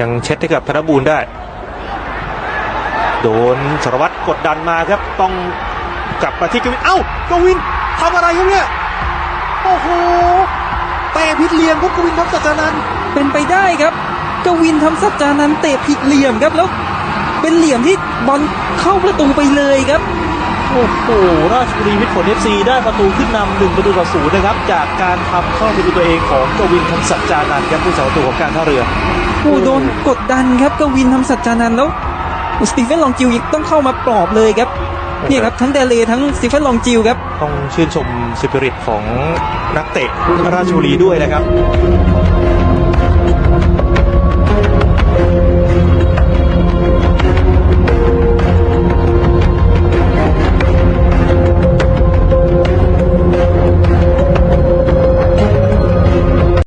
ยังเช็ดให้กับธนบูรณ์ได้ โดนสารวัตรกดดันมาครับต้องกลับมาที่กวินเอ้ากวินทำอะไรครับเนี่ยโอ้โหเตะพิษเหลี่ยมครับกวินทัพสัจจานันเป็นไปได้ครับกวินทำสัจจานันเตะผิดเหลี่ยมครับแล้วเป็นเหลี่ยมที่บอลเข้าประตูไปเลยครับ โอ้โหราชบุรีมิตรผลเอฟซีได้ประตูขึ้นนำหนึ่งประตูต่อศูนย์นะครับ จากการทำเข้าประตูตัวเองของกวินคำสัจจานันท์ครับผู้สาประตูของการท่าเรือโอ้โดนกดดันครับกวินทำสัจจานันท์แล้วสตีเฟนลองจิวยังต้องเข้ามาปลอบเลยครับเนี่ยครับทั้งเดเลทั้งสตีเฟนลองจิวครับต้องชื่นชมสปิริตของนักเตะราชบุรีด้วยนะครับ